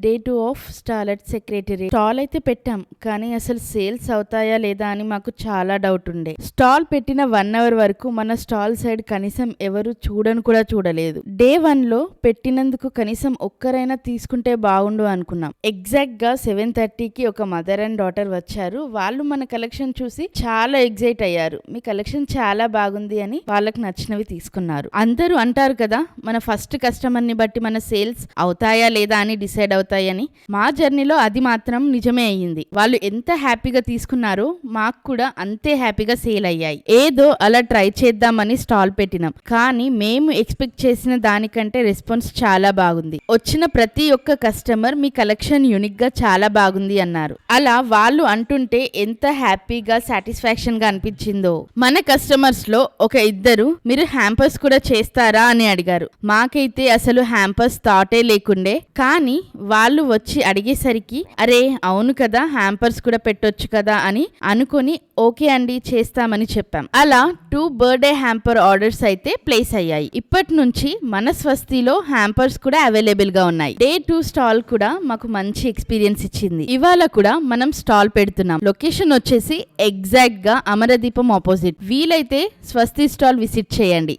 Day two of స్టాలెట్ secretary stall అయితే పెట్టాం కానీ అసలు సేల్స్ అవుతాయా లేదా అని మాకు చాలా డౌట్ ఉండే. స్టాల్ పెట్టిన వన్ అవర్ వరకు మన స్టాల్ సైడ్ కనీసం ఎవరు చూడను కూడా చూడలేదు. డే వన్లో పెట్టినందుకు కనీసం ఒక్కరైనా తీసుకుంటే బాగుండు అనుకున్నాం. ఎగ్జాక్ట్గా సెవెన్ థర్టీకి ఒక మదర్ అండ్ డాటర్ వచ్చారు. వాళ్ళు మన కలెక్షన్ చూసి చాలా ఎగ్జైట్ అయ్యారు. మీ కలెక్షన్ చాలా బాగుంది అని వాళ్ళకి నచ్చినవి తీసుకున్నారు. అందరూ అంటారు కదా మన ఫస్ట్ కస్టమర్ని బట్టి మన సేల్స్ అవుతాయా లేదా అని డిసైడ్ పడతాయని మా జర్నీలో అది మాత్రం నిజమే అయ్యింది. వాళ్ళు ఎంత హ్యాపీగా తీసుకున్నారో మాకు కూడా అంతే హ్యాపీగా సేల్ అయ్యాయి. ఏదో అలా ట్రై చేద్దామని స్టాల్ పెట్టినాం. కానీ మేము ఎక్స్పెక్ట్ చేసిన దానికంటే రెస్పాన్స్ చాలా బాగుంది. వచ్చిన ప్రతి ఒక్క కస్టమర్ మీ కలెక్షన్ యూనిక్గా చాలా బాగుంది అన్నారు. అలా వాళ్ళు అంటుంటే ఎంత హ్యాపీగా సాటిస్ఫాక్షన్గా అనిపించిందో. మన కస్టమర్స్లో ఒక ఇద్దరు మీరు హ్యాంపర్స్ కూడా చేస్తారా అని అడిగారు. మాకైతే అసలు హ్యాంపర్స్ థాటే లేకుండే. కానీ వాళ్ళు వచ్చి అడిగేసరికి అరే అవును కదా హ్యాంపర్స్ కూడా పెట్టొచ్చు కదా అని అనుకొని ఓకే అండి చేస్తామని చెప్పాం. అలా టూ బర్త్డే హ్యాంపర్ ఆర్డర్స్ అయితే ప్లేస్ అయ్యాయి. ఇప్పటి నుంచి మన స్వస్తిలో హ్యాంపర్స్ కూడా అవైలబుల్గా ఉన్నాయి. డే టూ స్టాల్ కూడా మాకు మంచి ఎక్స్పీరియన్స్ ఇచ్చింది. ఇవాళ కూడా మనం స్టాల్ పెడుతున్నాం. లొకేషన్ వచ్చేసి ఎగ్జాక్ట్గా అమరదీపం ఆపోజిట్ వీలైతే స్వస్తి స్టాల్ విజిట్ చేయండి.